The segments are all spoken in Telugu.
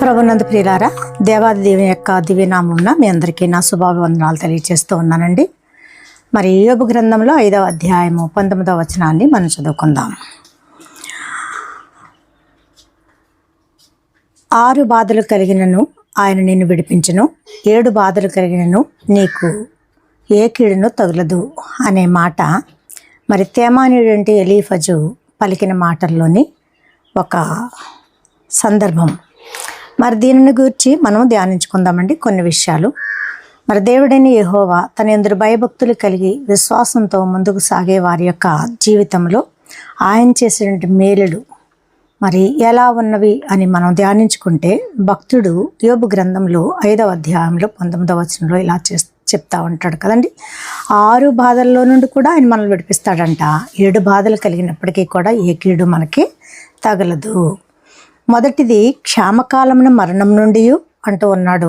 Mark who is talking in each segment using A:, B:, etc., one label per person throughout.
A: ప్రభునంద ప్రియులారా దేవాది దేవి యొక్క దివ్యనామం మీ అందరికీ నా శుభాభివందనాలు తెలియజేస్తూ ఉన్నానండి. మరి యోగ గ్రంథంలో ఐదవ అధ్యాయము పంతొమ్మిదవ వచనాన్ని మనం చదువుకుందాం. ఆరు బాధలు కలిగినను ఆయన నిన్ను విడిపించను ఏడు బాధలు కలిగినను నీకు ఏ కీడును తగులదు అనే మాట. మరి తేమానీయుడంటే ఎలీఫజు పలికిన మాటల్లోని ఒక సందర్భం. మరి దీనిని గురించి మనం ధ్యానించుకుందామండి కొన్ని విషయాలు. మరి దేవుడైన యహోవా తన ఎందరు భయభక్తులు కలిగి విశ్వాసంతో ముందుకు సాగే వారి యొక్క జీవితంలో ఆయన చేసినటువంటి మేలులు మరి ఎలా ఉన్నవి అని మనం ధ్యానించుకుంటే భక్తుడు యోబు గ్రంథంలో ఐదవ అధ్యాయంలో పంతొమ్మిదవ వచనంలో ఇలా చే చెప్తా ఉంటాడు కదండి. ఆరు బాధల్లో నుండి కూడా ఆయన మనల్ని విడిపిస్తాడంట. ఏడు బాధలు కలిగినప్పటికీ కూడా ఏ కీడు మనకి తగలదు. మొదటిది క్షామకాలమున మరణం నుండి అంటూ ఉన్నాడు.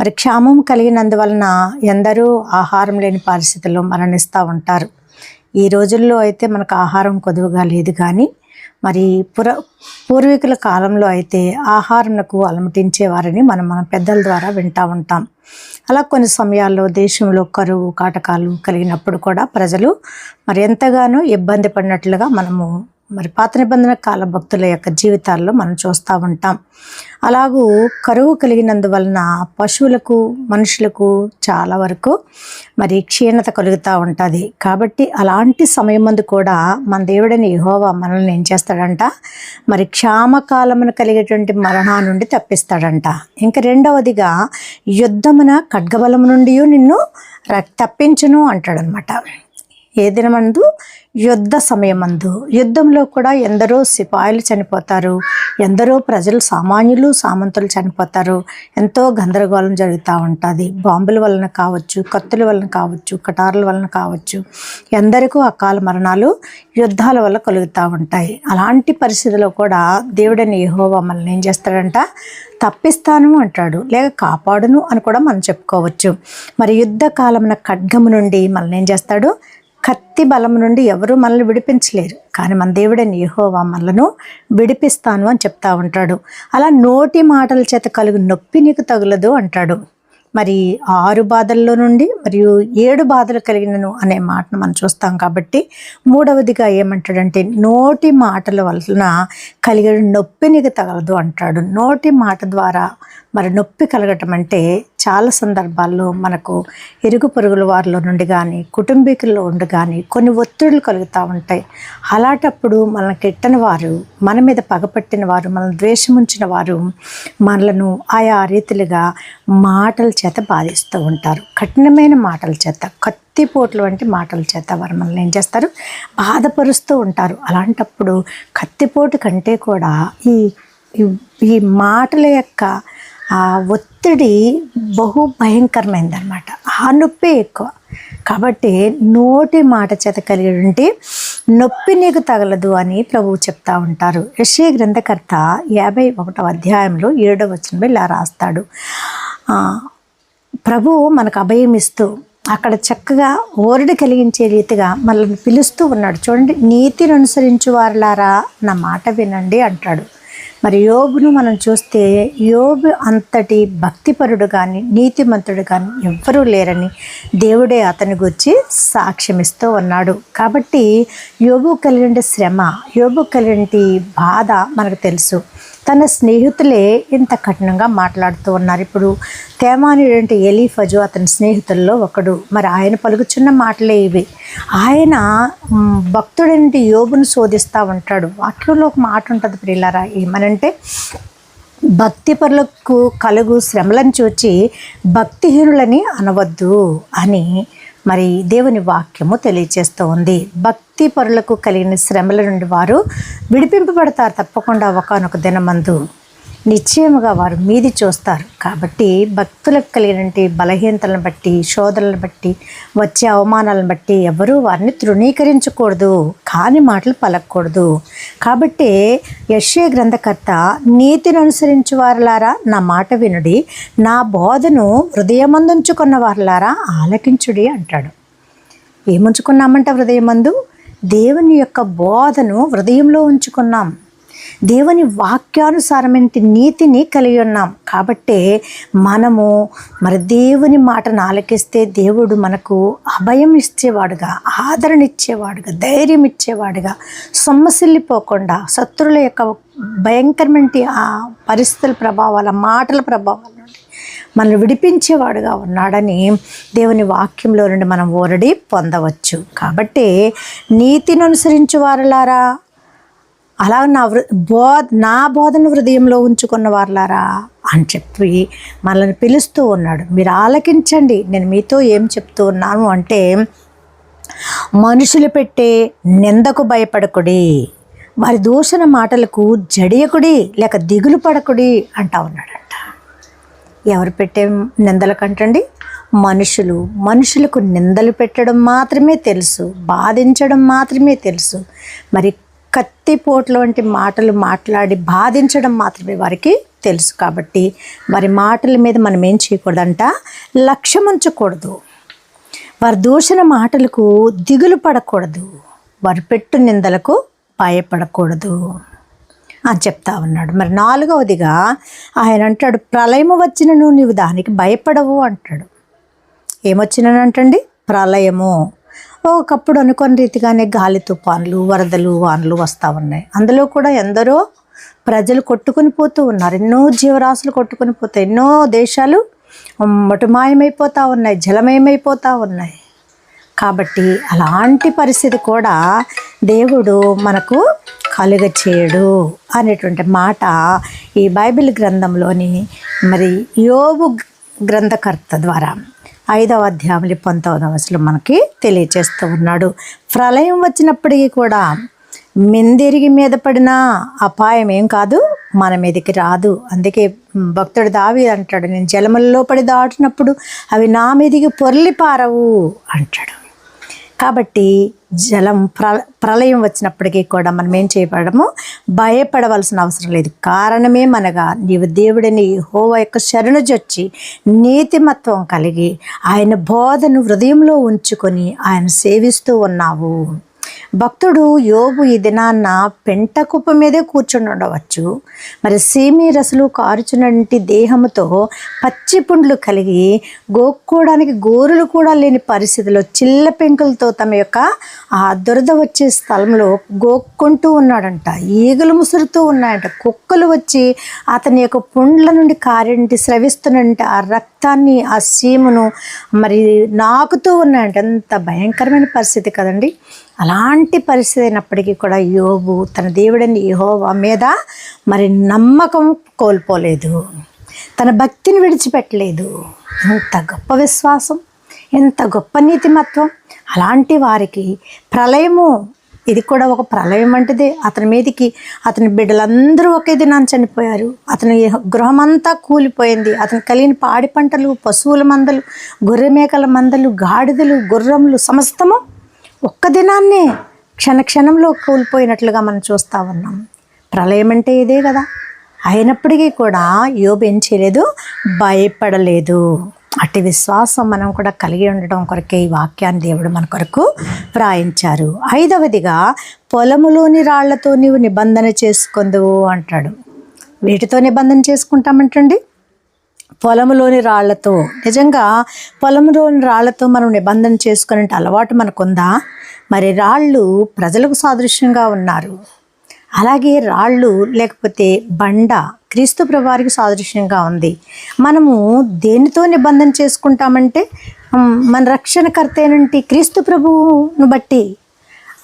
A: మరి క్షామం కలిగినందువలన ఎందరూ ఆహారం లేని పరిస్థితుల్లో మరణిస్తూ ఉంటారు. ఈ రోజుల్లో అయితే మనకు ఆహారం కొదువుగా లేదు కానీ మరి పుర పూర్వీకుల కాలంలో అయితే ఆహారంకు అలమటించేవారని మనం మన పెద్దల ద్వారా వింటూ ఉంటాం. అలా కొన్ని సమయాల్లో దేశంలో కరువు కాటకాలు కలిగినప్పుడు కూడా ప్రజలు మరి ఎంతగానో ఇబ్బంది పడినట్లుగా మనము మరి పాత నిబంధన కాల భక్తుల యొక్క జీవితాల్లో మనం చూస్తూ ఉంటాం. అలాగూ కరువు కలిగినందువలన పశువులకు మనుషులకు చాలా వరకు మరి క్షీణత కలుగుతూ ఉంటుంది. కాబట్టి అలాంటి సమయం ముందు కూడా మన దేవుడని యహోవా మనల్ని ఏం చేస్తాడంట? మరి క్షామకాలమును కలిగేటువంటి మరణా నుండి తప్పిస్తాడంట. ఇంకా రెండవదిగా యుద్ధమున ఖడ్గబలము నుండి నిన్ను ర- తప్పించును అంటాడనమాట. ఏ దినమందు యుద్ధ సమయమందు. యుద్ధంలో కూడా ఎందరో సిపాయిలు చనిపోతారు. ఎందరో ప్రజలు సామాన్యులు సామంతులు చనిపోతారు. ఎంతో గందరగోళం జరుగుతూ ఉంటుంది. బాంబుల వలన కావచ్చు కత్తుల వలన కావచ్చు కటార్ల వలన కావచ్చు ఎందరికో అకాల మరణాలు యుద్ధాల వల్ల కలుగుతూ ఉంటాయి. అలాంటి పరిస్థితిలో కూడా దేవుడని యెహోవా మమ్మల్ని ఏం చేస్తాడంట? తప్పిస్తాను అంటాడు. లేక కాపాడును అని కూడా మనం చెప్పుకోవచ్చు. మరి యుద్ధ కాలమున ఖడ్గము నుండి మనల్ని ఏం చేస్తాడు? కత్తి బలం నుండి ఎవరు మనల్ని విడిపించలేరు. కానీ మన దేవుడని యహోవా మనలను విడిపిస్తాను అని చెప్తా ఉంటాడు. అలా నోటి మాటల చేత కలుగు నొప్పి నీకు తగులదు అంటాడు. మరి ఆరు బాధల్లో నుండి మరియు ఏడు బాధలు కలిగినను అనే మాటను మనం చూస్తాం కాబట్టి మూడవదిగా ఏమంటాడంటే నోటి మాటల వలన కలిగిన నొప్పి నీకు తగలదు అంటాడు. నోటి మాట ద్వారా మరి నొప్పి కలగటం అంటే చాలా సందర్భాల్లో మనకు ఇరుగు పొరుగుల వారిలో నుండి కానీ కుటుంబీకుల్లో ఉండి కానీ కొన్ని ఒత్తిడులు కలుగుతూ ఉంటాయి. అలాంటప్పుడు మనల్ని కెట్టని వారు మన మీద పగపట్టిన వారు మనల్ని ద్వేషముంచిన వారు మనలను ఆయా రీతిలుగా మాటల చేత బాధిస్తూ ఉంటారు. కఠినమైన మాటల చేత కత్తిపోట్లు వంటి మాటల చేత వారు మనల్ని ఏం చేస్తారు? బాధపరుస్తూ ఉంటారు. అలాంటప్పుడు కత్తిపోటు కంటే కూడా ఈ ఈ- ఈ మాటల యొక్క ఆ ఒత్తిడి బహు భయంకరమైందనమాట ఆ నొప్పి ఎక్కువ. కాబట్టి నోటి మాట చేత కలిగి ఉంటే నొప్పి నీకు తగలదు అని ప్రభువు చెప్తా ఉంటారు. యశ్య గ్రంథకర్త యాభై ఒకటవ అధ్యాయంలో ఏడవ వచనంలో ఇలా రాస్తాడు. ప్రభువు మనకు అభయం ఇస్తూ అక్కడ చక్కగా ఓరడి కలిగించే రీతిగా మనల్ని పిలుస్తూ ఉన్నాడు. చూడండి నీతిని అనుసరించు వారులారా నా మాట వినండి అంటాడు. మరి యోబును మనం చూస్తే యోబు అంతటి భక్తిపరుడు కానీ నీతిమంతుడు కానీ ఎవ్వరూ లేరని దేవుడే అతని గురించి సాక్ష్యమిస్తూ ఉన్నాడు. కాబట్టి యోబు కలిగిన శ్రమ యోబు కలిగిన బాధ మనకు తెలుసు. తన స్నేహితులే ఇంత కఠినంగా మాట్లాడుతూ ఉన్నారు. ఇప్పుడు తేమానుడంటే ఎలీఫజు అతని స్నేహితుల్లో ఒకడు. మరి ఆయన పలుకుచున్న మాటలే ఇవి. ఆయన భక్తుడంటే యోగును శోధిస్తూ ఉంటాడు. వాక్యంలో ఒక మాట ఉంటుంది ప్రియులారా ఏమనంటే భక్తిపరులకు కలుగు శ్రమలను చూచి భక్తిహీనులని అనవద్దు అని మరి దేవుని వాక్యము తెలియజేస్తూ ఉంది. భక్తి పరులకు కలిగిన శ్రమల నుండి వారు విడిపింపబడతారు తప్పకుండా ఒకనొక దినమందు. నిశ్చయముగా వారు మీది చూస్తారు. కాబట్టి భక్తులకు కలిగినటువంటి బలహీనతలను బట్టి శోధనలను బట్టి వచ్చే అవమానాలను బట్టి ఎవరూ వారిని తృణీకరించకూడదు. కాని మాటలు పలకూడదు కాబట్టి యశ్వ గ్రంథకర్త నీతిని అనుసరించు వారులారా నా మాట వినుడి. నా బోధను హృదయమందుంచుకున్న వారులారా ఆలకించుడి అంటాడు. ఏముంచుకున్నామంట హృదయమందు? దేవుని యొక్క బోధను హృదయంలో ఉంచుకున్నాం. దేవుని వాక్యానుసారమైన నీతిని కలిగి ఉన్నాం. కాబట్టే మనము మరి దేవుని మాటను ఆలకిస్తే దేవుడు మనకు అభయం ఇచ్చేవాడుగా ఆదరణ ఇచ్చేవాడుగా ధైర్యం ఇచ్చేవాడుగా సొమ్మసిల్లిపోకుండా శత్రుల యొక్క భయంకరమైన ఆ పరిస్థితుల ప్రభావాల మాటల ప్రభావాల నుండి మనల్ని విడిపించేవాడుగా ఉన్నాడని దేవుని వాక్యంలో నుండి మనం ఓరడి పొందవచ్చు. కాబట్టి నీతిని అనుసరించు వారులారా అలా నా వృ బోధ నా బోధన హృదయంలో ఉంచుకున్న వారులారా అని చెప్పి మనల్ని పిలుస్తూ ఉన్నాడు. మీరు ఆలకించండి. నేను మీతో ఏం చెప్తూ ఉన్నాను అంటే మనుషులు పెట్టే నిందకు భయపడకుడి వారి దూషణ మాటలకు జడియకుడి లేక దిగులు పడకుడి అంటా ఉన్నాడంట. ఎవరు పెట్టే నిందల కంటండి? మనుషులు. మనుషులకు నిందలు పెట్టడం మాత్రమే తెలుసు. బాధించడం మాత్రమే తెలుసు. మరి కత్తిపోట్ల వంటి మాటలు మాట్లాడి బాధించడం మాత్రమే వారికి తెలుసు. కాబట్టి వారి మాటల మీద మనం ఏం చేయకూడదంట? లక్ష్యం ఉంచకూడదు. వారి దూషణ మాటలకు దిగులు పడకూడదు. వారు పెట్టు నిందలకు భయపడకూడదు. అని చెప్తా ఉన్నాడు. మరి నాలుగవదిగా ఆయన అంటాడు ప్రళయము వచ్చినను నీవు దానికి భయపడవు అంటాడు. ఏమొచ్చినంటండి ప్రళయము. ఒకప్పుడు అనుకోని రీతిగానే గాలి తుఫాన్లు వరదలు వానలు వస్తూ ఉన్నాయి. అందులో కూడా ఎందరో ప్రజలు కొట్టుకుని పోతూ ఉన్నారు. ఎన్నో జీవరాశులు కొట్టుకుని పోతాయి ఎన్నో దేశాలు మటుమాయమైపోతూ ఉన్నాయి జలమయమైపోతూ ఉన్నాయి. కాబట్టి అలాంటి పరిస్థితి కూడా దేవుడు మనకు కలుగ చేయడు అనేటువంటి మాట ఈ బైబిల్ గ్రంథంలోని మరి యోగు గ్రంథకర్త ద్వారా ఐదవ అధ్యాయులు పంతొమ్మిదవ అసలు మనకి తెలియచేస్తూ ఉన్నాడు. ప్రళయం వచ్చినప్పటికీ కూడా మెందెరిగి మీద పడిన అపాయం ఏం కాదు మన మీదకి రాదు. అందుకే భక్తుడు దావి అంటాడు నేను జలములలో పడి దాటినప్పుడు అవి నా మీదికి పొర్లిపారవు అంటాడు. కాబట్టి జలం ప్ర ప్రళయం వచ్చినప్పటికీ కూడా మనం ఏం చేయబడము? భయపడవలసిన అవసరం లేదు. కారణమే మనగా నీవు దేవుడిని హోవ యొక్క శరణు జొచ్చి నీతిమత్వం కలిగి ఆయన బోధను హృదయంలో ఉంచుకొని ఆయన సేవిస్తూ ఉన్నావు. భక్తుడు యోగు ఈ దినాన్న పెంట కుప్ప మీదే కూర్చుని ఉండవచ్చు. మరి సీమి రసలు కారుచునంటి దేహముతో పచ్చి పుండ్లు కలిగి గోక్కోవడానికి గోరులు కూడా లేని పరిస్థితిలో చిల్ల పెంకులతో తమ యొక్క ఆ దురద వచ్చే స్థలంలో గోక్కుంటూ ఉన్నాడంట. ఈగలు ముసురుతూ ఉన్నాయంట. కుక్కలు వచ్చి అతని యొక్క పుండ్ల నుండి కారింటి స్రవిస్తున్నంటే ఆ రక్తాన్ని ఆ సీమును మరి నాకుతూ ఉన్నాయంట. ఎంత భయంకరమైన పరిస్థితి కదండి. అలాంటి పరిస్థితి అయినప్పటికీ కూడా యోబు తన దేవుడిని యహోవా మీద మరి నమ్మకం కోల్పోలేదు. తన భక్తిని విడిచిపెట్టలేదు. ఎంత గొప్ప విశ్వాసం ఎంత గొప్ప నీతిమత్వం. అలాంటి వారికి ప్రళయము ఇది కూడా ఒక ప్రళయం వంటిదే. అతని మీదకి అతని బిడ్డలందరూ ఒకే దినాన్ని చనిపోయారు. అతని గృహమంతా కూలిపోయింది. అతను కలిగిన పాడి పంటలు పశువుల మందలు గొర్రె మేకల మందలు గాడిదలు గుర్రములు సమస్తము ఒక్క దినాన్నే క్షణ క్షణంలో కూలిపోయినట్లుగా మనం చూస్తూ ఉన్నాం. ప్రళయం అంటే ఇదే కదా. అయినప్పటికీ కూడా యోబు ఏం చేయలేదు? భయపడలేదు. అట్టి విశ్వాసం మనం కూడా కలిగి ఉండడం కొరకే ఈ వాక్యాన్ని దేవుడు మన కొరకు వ్రాయించారు. ఐదవదిగా పొలములోని రాళ్ళతో నీవు నిబంధన చేసుకుందువు అంటాడు. వీటితో నిబంధన చేసుకుంటామంటండి? పొలంలోని రాళ్ళతో. నిజంగా పొలంలోని రాళ్ళతో మనం నిబంధన చేసుకునే అలవాటు మనకుందా? మరి రాళ్ళు ప్రజలకు సాదృశ్యంగా ఉన్నారు. అలాగే రాళ్ళు లేకపోతే బండ క్రీస్తు ప్రభువారికి సాదృశ్యంగా ఉంది. మనము దేనితో నిబంధన చేసుకుంటామంటే మన రక్షణకర్త అయినటువంటి క్రీస్తు ప్రభువును బట్టి.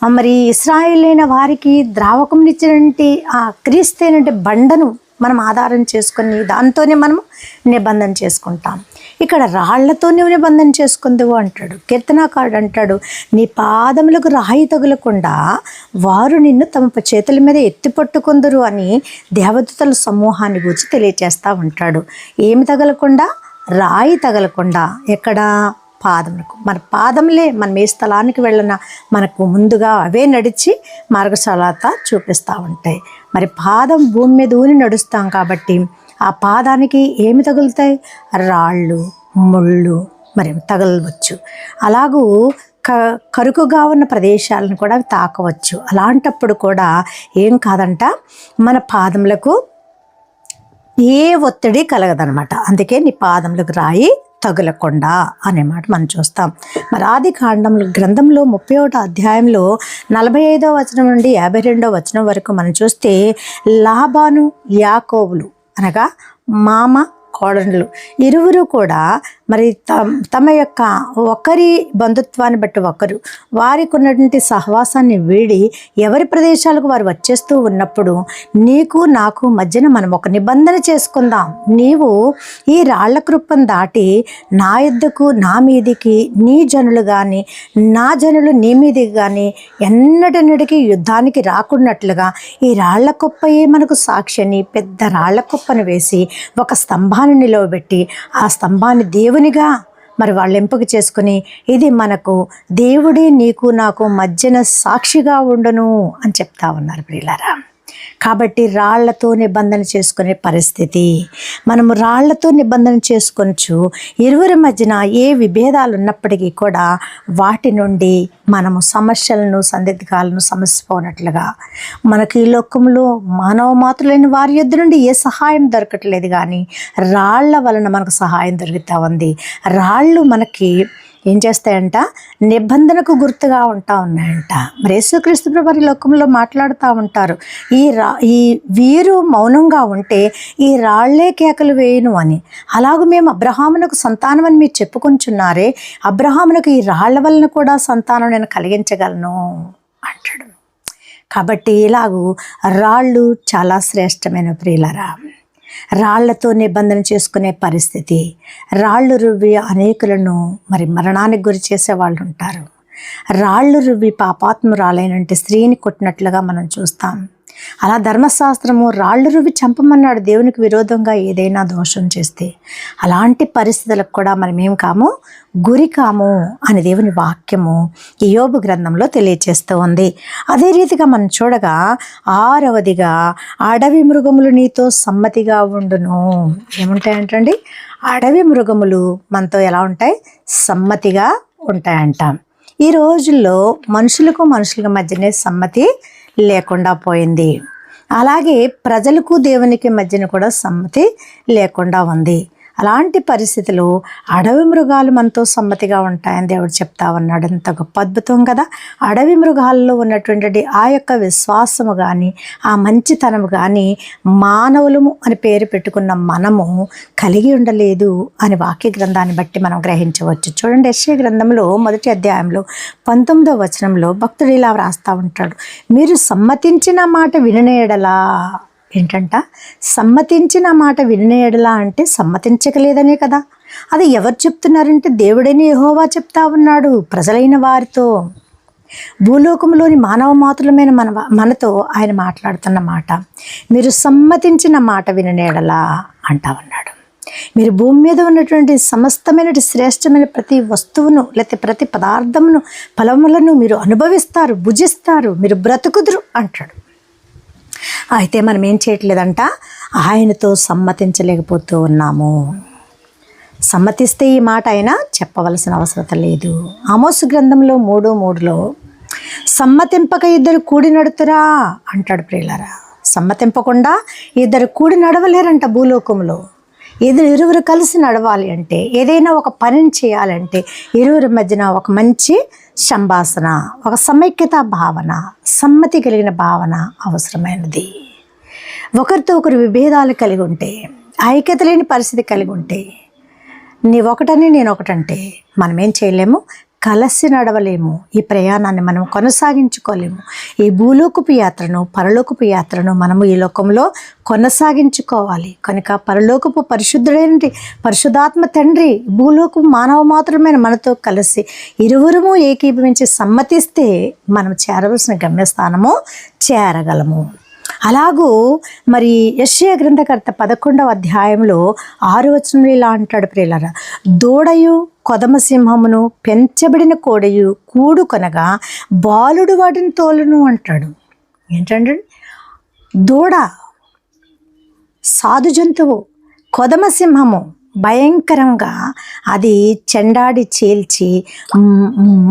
A: మరి ఇస్రాయిల్ అయిన వారికి ద్రావకంనిచ్చినటువంటి ఆ క్రీస్తు అయినటువంటి బండను మనం ఆధారం చేసుకుని దాంతోనే మనము నిబంధన చేసుకుంటాం. ఇక్కడ రాళ్ళతోనే నిబంధన చేసుకుందువు అంటాడు. కీర్తనాకారుడు అంటాడు నీ పాదములకు రాయి తగులకుండా వారు నిన్ను తమ చేతుల మీద ఎత్తి పట్టుకుందరు అని దేవదూతల సమూహాన్ని గురించి తెలియచేస్తూ ఉంటాడు. ఏమి తగలకుండా? రాయి తగలకుండా. ఎక్కడా? పాదములకు మన పాదములే మనం ఏ స్థలానికి వెళ్ళినా మనకు ముందుగా అవే నడిచి మార్గశాలత చూపిస్తూ ఉంటాయి. మరి పాదం భూమి మీద ఊని నడుస్తాం కాబట్టి ఆ పాదానికి ఏమి తగులుతాయి? రాళ్ళు ముళ్ళు మరి తగలవచ్చు. అలాగూ క కరుకుగా ఉన్న ప్రదేశాలను కూడా తాకవచ్చు. అలాంటప్పుడు కూడా ఏం కాదంట మన పాదములకు ఏ ఒత్తిడి కలగదనమాట. అందుకే నీ పాదములకు రాయి తగులకుండా అనే మాట మనం చూస్తాం. మరి ఆది కాండంలో గ్రంథంలో ముప్పై ఒకటో అధ్యాయంలో నలభై ఐదో వచనం నుండి యాభై రెండో వచనం వరకు మనం చూస్తే లాభాను యాకోబులు అనగా మామ కోడళ్ళు ఇరువురు కూడా మరి తమ తమ యొక్క ఒకరి బంధుత్వాన్ని బట్టి ఒకరు. వారికి ఉన్నటువంటి సహవాసాన్ని వీడి ఎవరి ప్రదేశాలకు వారు వచ్చేస్తూ ఉన్నప్పుడు నీకు నాకు మధ్యన మనం ఒక నిబంధన చేసుకుందాం. నీవు ఈ రాళ్ళ కృపం దాటి నా యుద్ధకు నా మీదికి నీ జనులు కానీ నా జనులు నీ మీదికి కానీ ఎన్నటన్నిటికీ యుద్ధానికి రాకున్నట్లుగా ఈ రాళ్ళ కుప్పయే మనకు సాక్షిని పెద్ద రాళ్ళ కుప్పను వేసి ఒక స్తంభాన్ని నిలవబెట్టి ఆ స్తంభాన్ని దేవునిగా మరి వాళ్ళు ఎంపిక చేసుకుని ఇది మనకు దేవుడే నీకు నాకు మధ్యన సాక్షిగా ఉండను అని చెప్తా ఉన్నారు ప్రియులారా. కాబట్టి రాళ్ళతో నిబంధన చేసుకునే పరిస్థితి. మనము రాళ్ళతో నిబంధన చేసుకొనచ్చు ఇరువురి మధ్యన ఏ విభేదాలు ఉన్నప్పటికీ కూడా వాటి నుండి మనము సమస్యలను సందిగ్ధాలను సమస్యపోనట్లుగా మనకి ఈ లోకంలో మానవ మాతృలైన వారి యొద్ద నుండి ఏ సహాయం దొరకట్లేదు కానీ రాళ్ళ వలన మనకు సహాయం దొరుకుతూ ఉంది. రాళ్ళు మనకి ఏం చేస్తాయంట? నిబంధనకు గుర్తుగా ఉంటా ఉన్నాయంట. మరి యేసుక్రీస్తు ప్రభు లోకంలో మాట్లాడుతూ ఉంటారు. ఈ రా ఈ వీరు మౌనంగా ఉంటే ఈ రాళ్ళే కేకలు వేయను అని. అలాగూ మేము అబ్రహామునకు సంతానం అని మీరు చెప్పుకుంటున్నారే అబ్రహామునకు ఈ రాళ్ళ వలన కూడా సంతానం నేను కలిగించగలను అంటాడు. కాబట్టి ఇలాగూ రాళ్ళు చాలా శ్రేష్టమైన ప్రియులరా. రాళ్ళతో నిబంధన చేసుకునే పరిస్థితి. రాళ్ళు రువ్వి అనేకులను మరి మరణానికి గురి చేసే వాళ్ళు ఉంటారు రాళ్ళు రువ్వి పాపాత్మురాలైనంటే స్త్రీని కొట్టినట్లుగా మనం చూస్తాం. అలా ధర్మశాస్త్రము రాళ్ళు రువి చంపమన్నాడు దేవునికి విరోధంగా ఏదైనా దోషం చేస్తే. అలాంటి పరిస్థితులకు కూడా మనం ఏం కాము? గురి కాము అని దేవుని వాక్యము ఈ యోబు గ్రంథంలో తెలియచేస్తూ ఉంది. అదే రీతిగా మనం చూడగా ఆరవదిగా అడవి మృగములు నీతో సమ్మతిగా ఉండును. ఏముంటాయంటండి? అడవి మృగములు మనతో ఎలా ఉంటాయి? సమ్మతిగా ఉంటాయంట. ఈ రోజుల్లో మనుషులకు మనుషుల మధ్యనే సమ్మతి లేకుండా పోయింది. అలాగే ప్రజలకు దేవునికి మధ్యన కూడా సమ్మతి లేకుండా ఉంది. అలాంటి పరిస్థితులు అడవి మృగాలు మనతో సమ్మతిగా ఉంటాయని దేవుడు చెప్తా ఉన్నాడు. ఎంత గొప్ప అద్భుతం కదా! అడవి మృగాల్లో ఉన్నటువంటి ఆ యొక్క విశ్వాసము కానీ ఆ మంచితనము కానీ మానవులము అని పేరు పెట్టుకున్న మనము కలిగి ఉండలేదు అని వాక్య గ్రంథాన్ని బట్టి మనం గ్రహించవచ్చు. చూడండి యశ్వ గ్రంథంలో మొదటి అధ్యాయంలో పంతొమ్మిదో వచనంలో భక్తుడు ఇలా వ్రాస్తూ ఉంటాడు. మీరు సమ్మతించిన మాట విననేయడలా ఏంటంట? సమ్మతించిన మాట వినేయడలా అంటే సమ్మతించకలేదనే కదా. అది ఎవరు చెప్తున్నారంటే దేవుడని యెహోవా చెప్తా ఉన్నాడు ప్రజలైన వారితో. భూలోకంలోని మానవ మాతృలమైన మన మనతో ఆయన మాట్లాడుతున్న మాట మీరు సమ్మతించిన మాట విననేడలా అంటా ఉన్నాడు. మీరు భూమి మీద ఉన్నటువంటి సమస్తమైన శ్రేష్టమైన ప్రతి వస్తువును లేకపోతే ప్రతి పదార్థమును ఫలములను మీరు అనుభవిస్తారు భుజిస్తారు మీరు బ్రతుకుదురు అంటాడు. అయితే మనం ఏం చేయట్లేదంట? ఆయనతో సమ్మతించలేకపోతూ ఉన్నాము. సమ్మతిస్తే ఈ మాట ఆయన చెప్పవలసిన అవసరం లేదు. ఆమోసు గ్రంథంలో మూడు మూడులో సమ్మతింపక ఇద్దరు కూడి నడుతురా? అంటాడు ప్రియులరా. సమ్మతింపకుండా ఇద్దరు కూడి నడవలేరంట భూలోకంలో. ఇద్దరు ఇరువురు కలిసి నడవాలి అంటే ఏదైనా ఒక పనిని చేయాలంటే ఇరువురి మధ్యన ఒక మంచి సంభాషణ ఒక సమైక్యత భావన సమ్మతి కలిగిన భావన అవసరమైనది. ఒకరితో ఒకరు విభేదాలు కలిగి ఉంటే ఐక్యత లేని పరిస్థితి కలిగి ఉంటే నీ ఒకటని నేను ఒకటంటే మనమేం చేయలేము? కలసి నడవలేము. ఈ ప్రయాణాన్ని మనం కొనసాగించుకోలేము. ఈ భూలోకపు యాత్రను పరలోకపు యాత్రను మనము ఈ లోకంలో కొనసాగించుకోవాలి. కనుక పరలోకపు పరిశుద్ధుడైన పరిశుధాత్మ తండ్రి భూలోకపు మానవ మాత్రమైన మనతో కలిసి ఇరువురము ఏకీభవించి సమ్మతిస్తే మనం చేరవలసిన గమ్యస్థానము చేరగలము. అలాగూ మరి యశ్య గ్రంథకర్త పదకొండవ అధ్యాయంలో ఆరు వచనంలో ఇలా అంటాడు ప్రియులరా దూడయు కొదమ సింహమును పెంచబడిన కోడయు కూడు కొనగా బాలుడు వాటిని తోలును అంటాడు. ఏంటంటే దూడ సాధు జంతువు కొదమ సింహము భయంకరంగా అది చెండాడి చీల్చి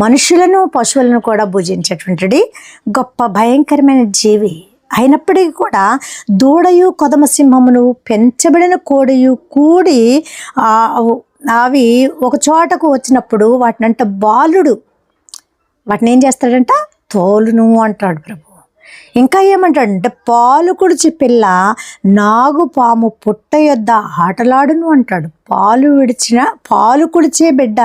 A: మనుషులను పశువులను కూడా భుజించేటువంటిది గొప్ప భయంకరమైన జీవి. అయినప్పటికీ కూడా దూడయు కొదమ సింహమును పెంచబడిన కోడయు కూడి అవి ఒక చోటకు వచ్చినప్పుడు వాటినంట బాలుడు. వాటిని ఏం చేస్తాడంట? తోలును అంటాడు ప్రభు. ఇంకా ఏమంటాడంటే పాలు కుడిచి పిల్ల నాగు పాము పుట్ట యొద్ద ఆటలాడును అంటాడు. పాలు విడిచిన పాలు కుడిచే బిడ్డ.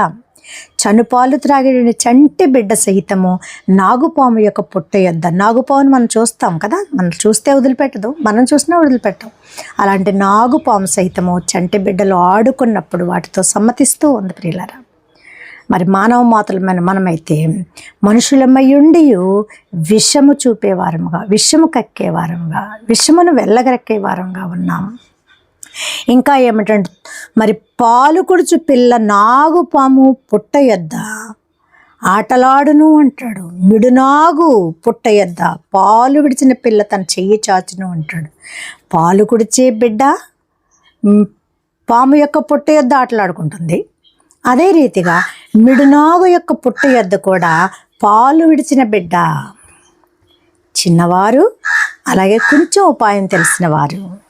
A: చనుపాలు త్రాగిన చంటి బిడ్డ సహితము నాగుపాము యొక్క పుట్ట యొద్ద. నాగుపామును మనం చూస్తాం కదా మనం చూస్తే వదిలిపెట్టదు మనం చూసినా వదిలిపెట్టం అలాంటి నాగుపాము సహితము చంటి బిడ్డలు ఆడుకున్నప్పుడు వాటితో సమ్మతిస్తూ ఉంది ప్రియులరా. మరి మానవ మాతలమైన మనమైతే మనుషులమయ్యుండి విషము చూపేవారముగా విషము కక్కేవారముగా విషమును వెళ్ళగరక్కేవారంగా ఉన్నాం. ఇంకా ఏమిటంటే మరి పాలు కుడుచు పిల్ల నాగుపాము పుట్ట యొద్ద ఆటలాడును అంటాడు. మిడునాగు పుట్ట యొద్ద పాలు విడిచిన పిల్ల తన చెయ్యి చాచును అంటాడు. పాలు కుడిచే బిడ్డ పాము యొక్క పుట్ట యొద్ద ఆటలాడుకుంటుంది. అదే రీతిగా మిడునాగు యొక్క పుట్ట యొద్ద కూడా పాలు విడిచిన బిడ్డ. చిన్నవారు అలాగే కొంచెం ఉపాయం తెలిసిన వారు.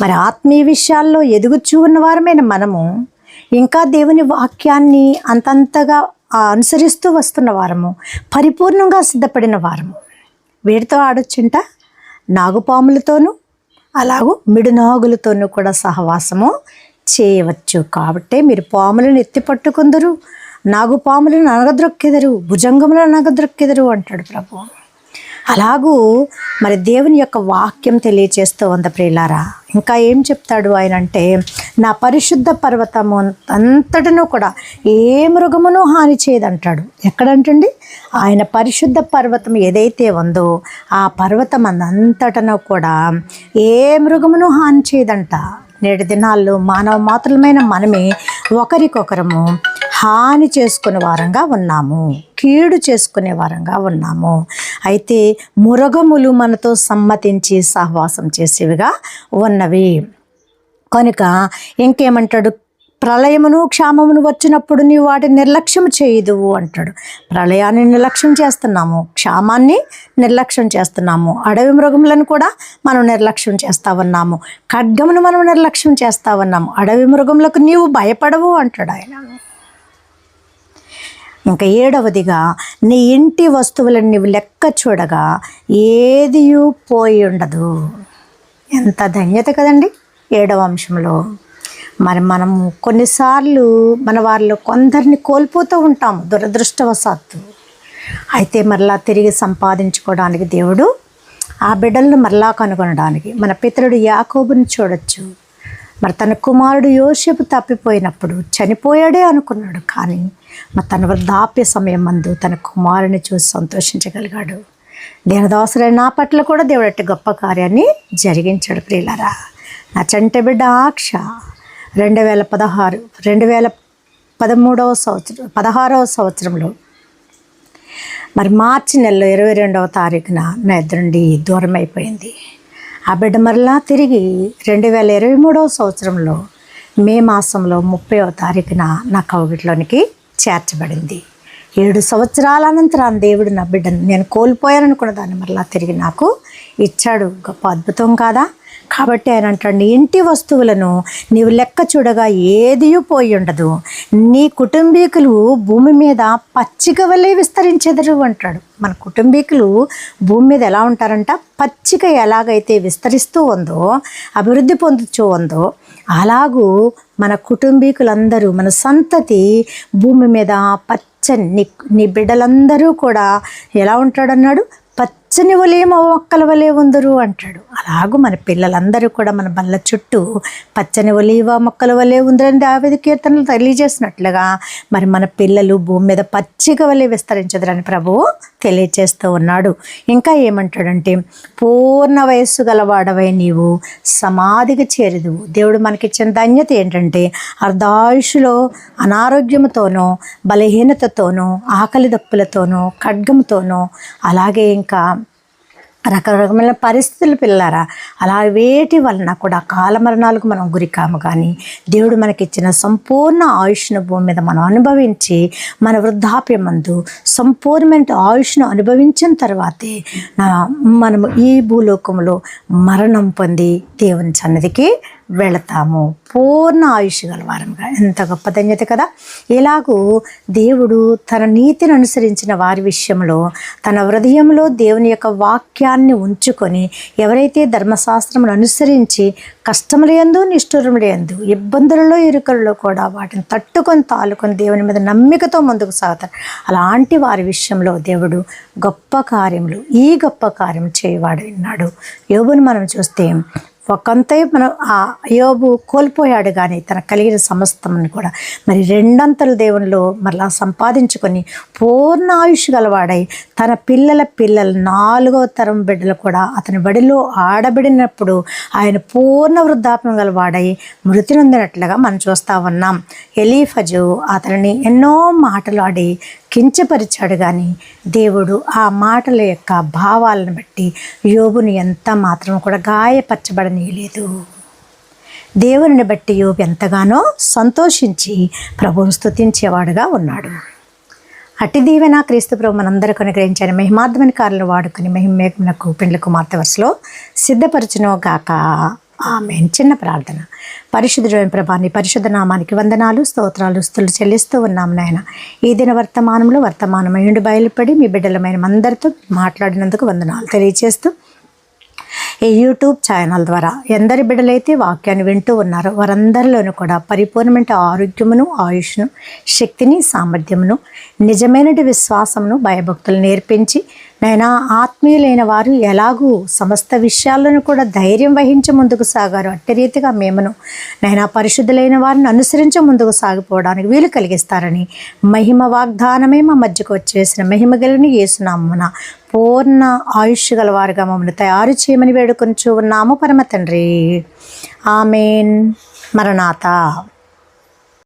A: మరి ఆత్మీయ విషయాల్లో ఎదుగుచూ ఉన్న వారమైన మనము ఇంకా దేవుని వాక్యాన్ని అంతంతగా అనుసరిస్తూ వస్తున్న వారము పరిపూర్ణంగా సిద్ధపడిన వారము. వీటితో ఆడొచ్చుంట నాగుపాములతోనూ అలాగూ మిడునాగులతోనూ కూడా సహవాసము చేయవచ్చు. కాబట్టే మీరు పాములను ఎత్తి పట్టుకుందరు నాగుపాములను అనగద్రొక్కెదరు భుజంగములను అనగద్రొక్కెదరు అంటాడు ప్రభు. అలాగూ మరి దేవుని యొక్క వాక్యం తెలియచేస్తూ ఉంది ప్రియులారా. ఇంకా ఏం చెప్తాడు ఆయన అంటే నా పరిశుద్ధ పర్వతము అంతటను కూడా ఏ మృగమును హాని చేయదంటాడు. ఎక్కడంటండి? ఆయన పరిశుద్ధ పర్వతం ఏదైతే ఉందో ఆ పర్వతం అంతటను కూడా ఏ మృగమును హాని చేయదంట. నేటి దినాల్లో మానవ మాత్రమైన మనమే ఒకరికొకరము హాని చేసుకునే వారంగా ఉన్నాము. కీడు చేసుకునే వారంగా ఉన్నాము. అయితే మురగములు మనతో సమ్మతించి సహవాసం చేసేవిగా ఉన్నవి. కనుక ఇంకేమంటాడు? ప్రళయమును క్షామమును వచ్చినప్పుడు నీవు వాటిని నిర్లక్ష్యం చేయదు అంటాడు. ప్రళయాన్ని నిర్లక్ష్యం చేస్తున్నాము క్షామాన్ని నిర్లక్ష్యం చేస్తున్నాము అడవి మృగములను కూడా మనం నిర్లక్ష్యం చేస్తా ఉన్నాము ఖడ్గమును మనం నిర్లక్ష్యం చేస్తా ఉన్నాము అడవి మృగములకు నీవు భయపడవు అంటాడు ఆయన. ఇంకా ఏడవదిగా నీ ఇంటి వస్తువులను నీవు లెక్క చూడగా ఏది పోయి ఉండదు. ఎంత ధన్యత కదండి ఏడవ అంశంలో. మరి మనం కొన్నిసార్లు మన వారిలో కొందరిని కోల్పోతూ ఉంటాం దురదృష్టవశాత్తు. అయితే మరలా తిరిగి సంపాదించుకోవడానికి దేవుడు ఆ బిడ్డలను మరలా కనుగొనడానికి మన పితరుడు యాకోబుని చూడొచ్చు. మరి తన కుమారుడు యోషపు తప్పిపోయినప్పుడు చనిపోయాడే అనుకున్నాడు కానీ తన వృద్ధాప్య సమయం మందు తన కుమారుని చూసి సంతోషించగలిగాడు. దేవదాసులైన నా పట్ల కూడా దేవుడు అట్టి గొప్ప కార్యాన్ని జరిగించాడు ప్రియులరా. నా చంటి బిడ్డ ఆక్ష రెండు వేల పదహారు రెండు వేల పదమూడవ సంవత్సరం పదహారవ సంవత్సరంలో మరి మార్చి నెలలో ఇరవై రెండవ తారీఖున నా ఎదురుండి దూరం అయిపోయింది ఆ బిడ్డ మరలా తిరిగి రెండు వేల ఇరవై మూడవ సంవత్సరంలో మే మాసంలో ముప్పైవ తారీఖున నా కౌగిట్లోనికి చేర్చబడింది. ఏడు సంవత్సరాల అనంతరం దేవుడు నా బిడ్డను నేను కోల్పోయాననుకున్న దాన్ని మరలా తిరిగి నాకు ఇచ్చాడు. గొప్ప అద్భుతం కాదా? కాబట్టి ఆయన అంటాడు నీ ఇంటి వస్తువులను నీవు లెక్క చూడగా ఏది పోయి ఉండదు. నీ కుటుంబీకులు భూమి మీద పచ్చిక వల్లే విస్తరించెదరు అంటాడు. మన కుటుంబీకులు భూమి మీద ఎలా ఉంటారంట? పచ్చిక ఎలాగైతే విస్తరిస్తూ ఉందో అభివృద్ధి పొందుతూ ఉందో అలాగూ మన కుటుంబీకులందరూ మన సంతతి భూమి మీద పచ్చని నీ బిడ్డలందరూ కూడా ఎలా ఉంటాడన్నాడు? పచ్చని వలే మొక్కల వలె ఉందరు అంటాడు. అలాగూ మన పిల్లలందరూ కూడా మన బల్ల చుట్టూ పచ్చని ఒలీవ మొక్కల వలే ఉందరని దావేది కీర్తనలు తెలియజేసినట్లుగా మరి మన పిల్లలు భూమి మీద పచ్చిక వలె విస్తరించదురని ప్రభువు తెలియజేస్తూ ఉన్నాడు. ఇంకా ఏమంటాడంటే పూర్ణ వయస్సు గలవాడవై నీవు సమాధికి చేరదు దేవుడు మనకిచ్చిన ధన్యత ఏంటంటే అర్ధాయుషులో అనారోగ్యంతోనో బలహీనతతోనో ఆకలి దప్పులతోనో ఖడ్గముతోనో అలాగే ఇంకా రకరకమైన పరిస్థితులు పిల్లారా? అలా వేటి వలన కూడా కాలమరణాలకు మనం గురి కాము కానీ దేవుడు మనకిచ్చిన సంపూర్ణ ఆయుష్ను భూమి మీద మనం అనుభవించి మన వృద్ధాప్యమందు సంపూర్ణమైన ఆయుష్ను అనుభవించిన తర్వాతే మనము ఈ భూలోకంలో మరణం పొంది దేవుని సన్నిధికి వెళతాము. పూర్ణ ఆయుష్ గలవారంగా. ఎంత గొప్ప ధన్యత కదా! ఇలాగూ దేవుడు తన నీతిని అనుసరించిన వారి విషయంలో తన హృదయంలో దేవుని యొక్క వాక్యాన్ని ఉంచుకొని ఎవరైతే ధర్మశాస్త్రమును అనుసరించి కష్టములందు నిష్ఠురములందు ఇబ్బందులలో ఇరుకలలో కూడా వాటిని తట్టుకొని తాలుకొని దేవుని మీద నమ్మికతో ముందుకు సాగుతారు. అలాంటి వారి విషయంలో దేవుడు గొప్ప కార్యములు ఈ గొప్ప కార్యం చేయవాడు విన్నాడు యోగుని మనం చూస్తే ఒకంతే మనం ఆ యోబు కోల్పోయాడు కానీ తన కలిగిన సమస్తమును కూడా. మరి రెండంతల దేవునిలో మరలా సంపాదించుకొని పూర్ణ ఆయుష్ గలవాడై తన పిల్లల పిల్లలు నాలుగో తరం బిడ్డలు కూడా అతని బడిలో ఆడబడినప్పుడు ఆయన పూర్ణ వృద్ధాపం గలవాడై మృతి నొందినట్లుగా మనం చూస్తూ ఉన్నాం. ఎలీఫజు అతనిని ఎన్నో మాటలు ఆడి కించపరిచాడు కానీ దేవుడు ఆ మాటల యొక్క భావాలను బట్టి యోబుని ఎంత మాత్రం కూడా గాయపరచబడనీయలేదు. దేవుని బట్టి యోబు ఎంతగానో సంతోషించి ప్రభువును స్తుతించేవాడుగా ఉన్నాడు. అట్టి దీవెన క్రీస్తు ప్రభు మనందరికీ అనుగ్రహించిన మహిమాధ్వని కార్లను వాడుకుని మహిమేకునకు పెండ్ల కుమార్తె వరుసలో సిద్ధపరచునో గాక ఆమె చిన్న ప్రార్థన. పరిశుద్ధుడైన ప్రభాని పరిశుద్ధ నామానికి వందనాలు స్తోత్రాలు స్థులు చెల్లిస్తూ ఉన్నాం నాయన. ఈ దిన వర్తమానంలో వర్తమానమయుండి బయలుపడి మీ బిడ్డలమైన అందరితో మాట్లాడినందుకు వందనాలు తెలియజేస్తూ ఈ యూట్యూబ్ ఛానల్ ద్వారా ఎందరి బిడ్డలైతే వాక్యాన్ని వింటూ ఉన్నారో వారందరిలోనూ కూడా పరిపూర్ణమైన ఆరోగ్యమును ఆయుష్ను శక్తిని సామర్థ్యమును నిజమైనటి విశ్వాసమును భయభక్తులు నేర్పించి నైనా ఆత్మీయులైన వారు ఎలాగూ సమస్త విషయాలను కూడా ధైర్యం వహించి ముందుకు సాగారు. అట్టి రీతిగా మేమును నైనా పరిశుద్ధులైన వారిని అనుసరించి ముందుకు సాగిపోవడానికి వీలు కలిగిస్తారని మహిమ వాగ్దానమే మా మధ్యకు వచ్చేసిన మహిమ గలని ఏసునామున పూర్ణ ఆయుష్ గలవారుగా మమ్మల్ని తయారు చేయమని వేడుకొని ఉన్నాము. పరమ తండ్రి. ఆమెన్. మరణాత.